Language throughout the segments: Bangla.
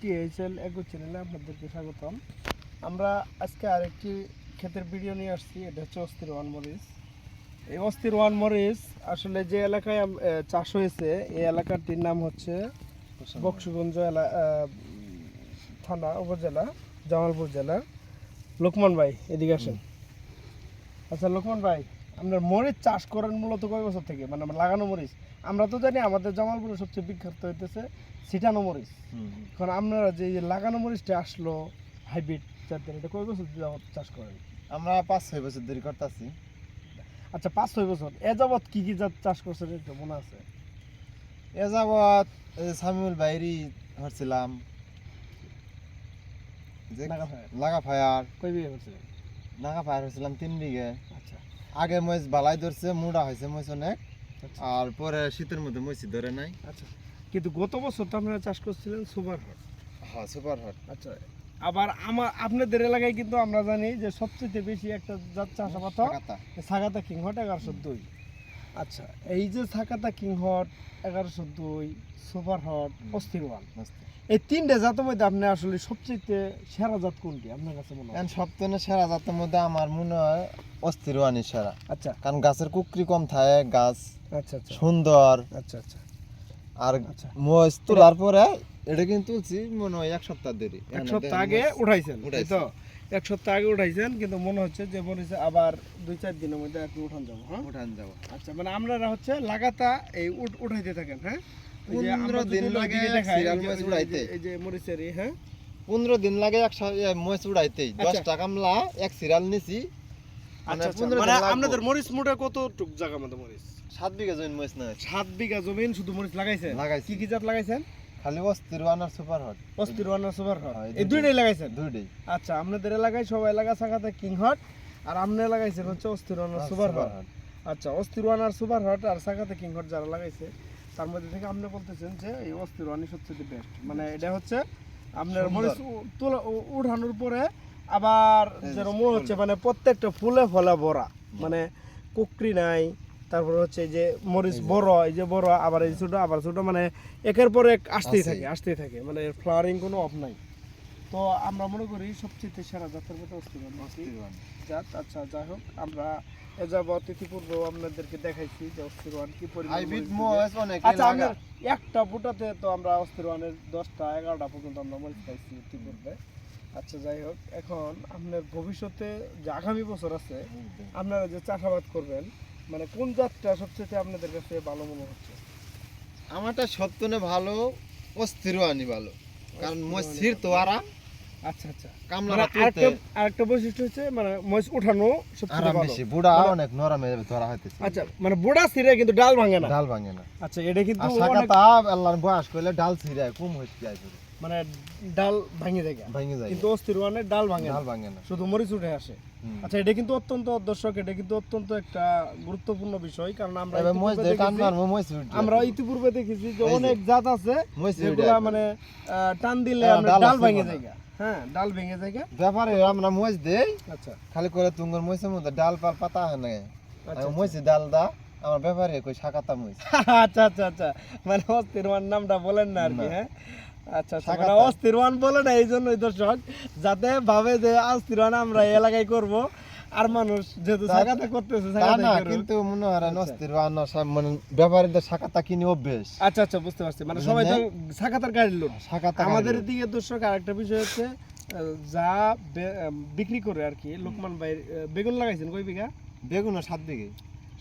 টিএইচএল এগো চ্যানেলে আপনাদেরকে স্বাগতম। আমরা আজকে আরেকটি ক্ষেতের ভিডিও নিয়ে আসছি এটা হচ্ছে অস্থির ওয়ান মরিচ। এই অস্থির ওয়ান মরিচ আসলে যে এলাকায় চাষ হয়েছে এই এলাকাটির নাম হচ্ছে বক্সগঞ্জ। এলা থানা উপজেলা জামালপুর জেলা। লোকমান ভাই এদিকে আসেন। আচ্ছা লোকমান ভাই আপনার মরিচ চাষ করেন মূলত কয় বছর থেকে? মানে লাগানো মরিচ। আমরা তো জানি আমাদের জামালপুরে সবচেয়ে বিখ্যাত হইতেছে সিটানো মরিচ। এখন আপনারা যে লাগানো মরিচটা আসলো হাইব্রিড জাতের এটা কয় বছর চাষ করেন? আমরা পাঁচ ছয় বছর দেরি করতেছি। আচ্ছা পাঁচ ছয় বছর। এ যাবৎ কি কি জাত চাষ করছেন এটা মনে আছে? এ যাবৎ সামিউল বাইরি হচ্ছিলাম যে নাগা ফায়ার। কয় বিঘা করছিলেন নাগা ফায়ার হচ্ছিলাম তিন বিঘে। আগে মহিষ বালাই ধরছে মুড়া হয়েছে মহিষ অনেক। আচ্ছা। আর পরে শীতের মধ্যে মহিষ ধরে নাই। আচ্ছা। কিন্তু গত বছর তো আপনারা চাষ করছিলেন সুপার হট হ্যাঁ সুপার হট আচ্ছা। আবার আমার আপনাদের এলাকায় কিন্তু আমরা জানি যে সবচেয়ে বেশি একটা জাত চাষাবাদ হয় কিং কিংহট এগারোশো দুই আচ্ছা এই যে সাকাতা কিংহট এগারোশো দুই সুপার হট অস্থির ওয়ান। এই তিনটে জাতের মধ্যে আপনি আসলে সবচেয়ে সেরা জাত কোনটি আপনার কাছে মনে হয়? সপ্তাহে সেরা জাতের মধ্যে আমার মনে হয় অস্থির ওয়ানি সেরা। আচ্ছা। কারণ গাছের কুকরি কম থাকে গাছ আচ্ছা আচ্ছা। সুন্দর। আচ্ছা আচ্ছা। আর আচ্ছা। মহিষ তোলার পরে এটা কিন্তু মনে হয় এক সপ্তাহ দেরি। এক সপ্তাহ আগে উঠাইছেন উঠাইছি। এক সপ্তাহ আগে উঠাইছেন কিন্তু মনে হচ্ছে যে বলেছে আবার দুই চার দিনের মধ্যে আর কি উঠান যাব হ্যাঁ? উঠান যাব। আচ্ছা মানে আপনারা হচ্ছে লাগাতা এই উঠ উঠাইতে থাকেন হ্যাঁ? আমরা পনেরো দিন লাগে এই যে- মরিচের হ্যাঁ? পনেরো দিন লাগে এক মহিষ উড়াইতেই। দশ আচ্ছা। টাকা আমলা এক সিরিয়াল নিছি। মানে আচ্ছা। আচ্ছা, মানে দিন লাগবো। আপনাদের মরিচ মোটা কতটুক জায়গা মতো মরিচ? সাত বিঘা জমি মহিষ না সাত বিঘা জমিন শুধু মরিচ লাগাইছেন? লাগাইছি। কি কি জাত লাগাইছেন? খালি অস্থির ওয়ানার সুপার হট। অস্থির ওয়ান আর সুপার হট। হ্যাঁ, এই দুইটাই। লাগাইছেন? দুইটাই। আচ্ছা আপনাদের এলাকায় সব এলাকা শাখাতে কিং হট আর আপনি লাগাইছেন হচ্ছে অস্থির ওয়ান আর সুপার হট। আচ্ছা অস্থির ওয়ান আর সুপার হট আর শাখাতে কিং হট যারা লাগাইছে তার মধ্যে থেকে আপনি বলতেছেন যে এই অস্থির ওয়ানই সবচেয়ে বেস্ট মানে এটা হচ্ছে আপনার। মরিচ তোলা উঠানোর পরে আবার এই যে যেন মনে হচ্ছে মানে প্রত্যেকটা ফুলে ফলে ভরা। মানে কুকরি নাই তারপরে হচ্ছে যে মরিচ বড় এই যে বড় আবার এই ছোট আবার ছোট মানে একের পর এক আসতেই থাকে আসতেই থাকে মানে ফ্লাওয়ারিং কোনো অফ নাই। তো আমরা মনে করি সবচেয়ে সেরা জাতের মধ্যে অস্থির ওয়ান জাত আচ্ছা যাই হোক আমরা এ যাবৎ আপনাদেরকে দেখাইছি যে অস্থির কি পরিমাণ আচ্ছা আপনার একটা ফুটাতে তো আমরা অস্থির দশটা এগারোটা পর্যন্ত আমরা মরিচ পাইছি ইতিপূর্বে। আচ্ছা যাই হোক এখন আপনার ভবিষ্যতে যে আগামী বছর আছে আপনারা যে চাষাবাদ করবেন মানে কোন জাতটা সবচেয়ে আপনাদের কাছে ভালো মনে হচ্ছে? আমারটা সত্যনে ভালো অস্থির ওয়ানি ভালো। কারণ ওয়ানি তো আরাম। আচ্ছা আচ্ছা। কামলা মানে আরেকটা আরেকটা বৈশিষ্ট্য হচ্ছে মানে উঠানো সবচেয়ে আরাম ভালো। বেশি। বুড়া মানে- অনেক নরমে ধরা হইতেছে। আচ্ছা মানে বুড়া ছিঁড়ে কিন্তু ডাল ভাঙে না। ডাল ভাঙে না। আচ্ছা এটা কিন্তু অনেক আল্লাহর বয়স করলে ডাল ছিঁড়ে কম হইতে যায়। মানে ডাল ভাঙে যায় ভাঙে যায় কিন্তু অস্থির ওয়ানের ডাল ভাঙে ডাল ভাঙে না। শুধু মরিচ উঠে আসে। আচ্ছা এটা কিন্তু অত্যন্ত দর্শক এটা কিন্তু অত্যন্ত একটা গুরুত্বপূর্ণ বিষয় কারণ আমরা আমরা ইতিপূর্বে দেখেছি যে অনেক জাত আছে যেগুলা মানে টান দিলে হ্যাঁ, ডাল ভেঙে। যায় হ্যাঁ। ডাল ভেঙে যায় ব্যাপারে আমরা মহিষ দেই আচ্ছা। খালি করে তুঙ্গর মহিষের মধ্যে ডাল পাল পাতা হয় না। আচ্ছা মহিষের ডাল দা আমার ব্যাপারে কই শাখাতা মহিষ। আচ্ছা আচ্ছা আচ্ছা। মানে অস্থির ওয়ান নামটা বলেন না আর কি হ্যাঁ? আচ্ছা আচ্ছা মানে অস্থির ওয়ান বলে না এই জন্যই দর্শক যাতে ভাবে যে অস্থির ওয়ান আমরা এই এলাকায় করব আর মানুষ যেহেতু করতেছে না কিন্তু মনে হয় আচ্ছা। মানে ব্যাপারীদের কিনে অভ্যেস? আচ্ছা আচ্ছা বুঝতে পারছি। মানে সবাই তো গাড়ির লোক। শাখাতা আমাদের দিকে দর্শক আরেকটা বিষয় হচ্ছে যা বিক্রি করে আর কি লোকমান ভাই বেগুন লাগাইছেন কই বিঘা? বেগুন সাত দিকে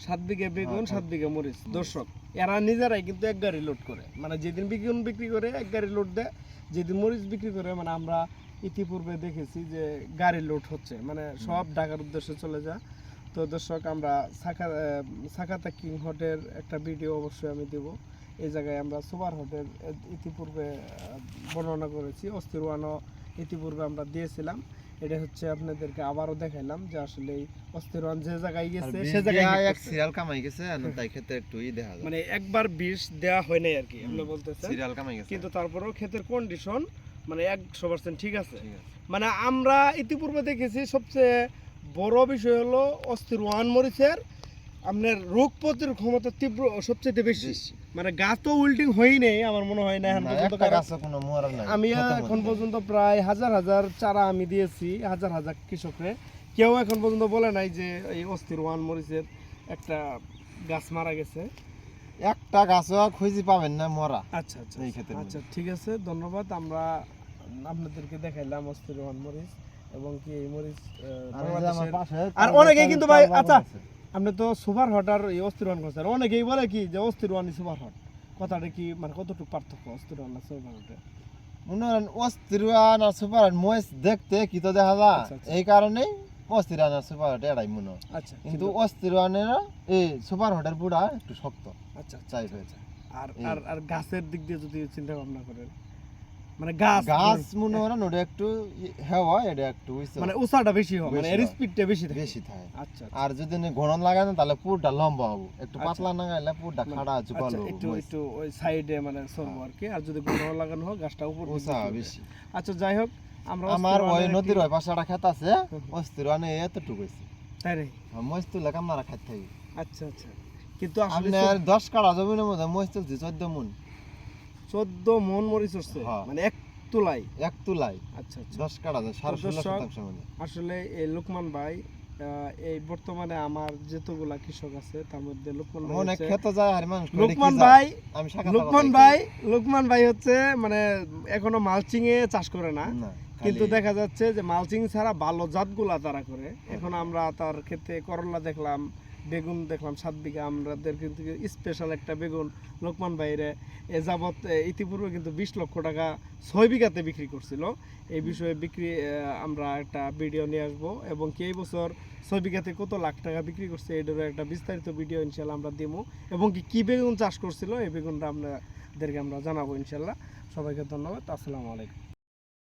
সাত বিঘা বেগুন হ্যাঁ, সাত বিঘা মরিচ দর্শক। এরা নিজেরাই কিন্তু এক গাড়ি লোড করে। মানে যেদিন বেগুন বিক্রি করে এক গাড়ি লোড দেয়। যেদিন মরিচ বিক্রি করে মানে আমরা ইতিপূর্বে দেখেছি যে গাড়ি লোড হচ্ছে। মানে সব ঢাকার উদ্দেশ্যে চলে যায়। তো দর্শক আমরা সাকা সাকাতা কিং হটের একটা ভিডিও অবশ্যই আমি দেব। এই জায়গায় আমরা সুপার হটের ইতিপূর্বে বর্ণনা করেছি। অস্থির ওয়ানও ইতিপূর্বে আমরা দিয়েছিলাম। এটা হচ্ছে আপনাদেরকে আবারও দেখাইলাম যে আসলে এই অস্থির যে জায়গায় গেছে সে জায়গায় এক সিরিয়াল কামাই গেছে আর তাই ক্ষেত্রে একটু ই দেখা যায় মানে একবার বিষ দেওয়া হয় নাই আর কি আপনি। বলতেছেন সিরিয়াল কামাই গেছে কিন্তু তারপরেও ক্ষেতের কন্ডিশন মানে একশো পার্সেন্ট ঠিক আছে ঠিক আছে। মানে আমরা ইতিপূর্বে দেখেছি সবচেয়ে বড় বিষয় হলো অস্থির ওয়ান মরিচের আপনার রোগ প্রতিরোধ ক্ষমতা তীব্র সবচেয়ে বেশি। মানে গাছ তো উল্টিং হয়ই নেই আমার মনে হয় না এখন পর্যন্ত আমি এখন পর্যন্ত প্রায় হাজার হাজার চারা আমি দিয়েছি হাজার হাজার কৃষকরে কেউ এখন পর্যন্ত বলে নাই যে এই অস্থির ওয়ান মরিচের একটা গাছ মারা গেছে একটা গাছও খুঁজে পাবেন না মরা আচ্ছা আচ্ছা এই ক্ষেতের। আচ্ছা ঠিক আছে ধন্যবাদ আমরা আপনাদেরকে দেখাইলাম অস্থির ওয়ান মরিচ এবং কি এই মরিচ আর গাছ- কিন্তু ভাই, আচ্ছা। আপনি তো সুপার হট আর এই অস্থির ওয়ান করছেন অনেকেই বলে কি যে অস্থির ওয়ান সুপার হট। কথাটা কি মানে কতটুকু পার্থক্য অস্থির ওয়ান আর সুপার হটে? মনে করেন অস্থিরান আর সুপার ময়েস দেখতে কি তো দেখা যায়? আচ্ছা, আচ্ছা। এই কারণেই অস্থিরান আর সুপার হট এটাই মনে হয়। আচ্ছা কিন্তু অস্থিরানের এই সুপার হটের বুড়া একটু শক্ত। আচ্ছা আচ্ছা। চাই হয়েছে আর আর আর গাছের দিক দিয়ে যদি চিন্তা ভাবনা করেন মানে গাছ গাছ মনে করেন ওটা একটু হেওয়া এটা একটু? মানে উষাটা বেশি হবে মানে এর হয়। স্পিডটা বেশি থাকে। বেশি থাকে। আচ্ছা আর যদি ঘন লাগানো তাহলে পুরটা লম্বা হব। একটু আচ্ছা। পাতলা না গাইলে পুরটা মানে- খাড়া আচ্ছা একটু একটু ওই সাইডে মানে সরবো আর কি আর যদি গুণ লাগানো হয় গাছটা উপর উষা বেশি। আচ্ছা যাই হোক আমরা আমার ওই নদীর ওই পাশে একটা খেত আছে। অস্থির মানে এতটুকু হয়েছে। তাই রে? মহিষ তুলে কামনারা খাইতে থাকি আচ্ছা আচ্ছা। কিন্তু আসলে আপনার দশ কাড়া জমির মধ্যে তুলছি চোদ্দ মন। চোদ্দ মন মরিচ হচ্ছে হ্যাঁ। মানে এক তুলাই এক তুলাই আচ্ছা আচ্ছা। দশ কাড়া যায় সাড়ে ষোলো শতাংশ মানে। আসলে এই লোকমান ভাই এই বর্তমানে আমার যতগুলা কৃষক আছে তার মধ্যে লোকমান ভাই অনেক খেত যায় আর মানুষ লোকমান ভাই আমি লোকমান ভাই লোকমান ভাই হচ্ছে মানে এখনও মালচিং এ চাষ করে না। না কিন্তু দেখা যাচ্ছে যে মালচিং ছাড়া ভালো জাতগুলা তারা করে। এখন আমরা তার ক্ষেত্রে করলা দেখলাম বেগুন দেখলাম, সাত বিঘা আমাদের কিন্তু স্পেশাল একটা বেগুন। লোকমান বাইরে এ যাবৎ ইতিপূর্বে কিন্তু বিশ লক্ষ টাকা ছয় বিঘাতে বিক্রি করছিল। এই বিষয়ে বিক্রি আমরা একটা ভিডিও নিয়ে আসব এবং কি এই বছর ছয় বিঘাতে কত লাখ টাকা বিক্রি করছে এটারও একটা বিস্তারিত ভিডিও ইনশাল্লাহ আমরা দিব এবং কি, কী বেগুন চাষ করছিল? এই বেগুনটা আপনাদেরকে আমরা জানাব ইনশাল্লাহ সবাইকে ধন্যবাদ। আসসালামু আলাইকুম।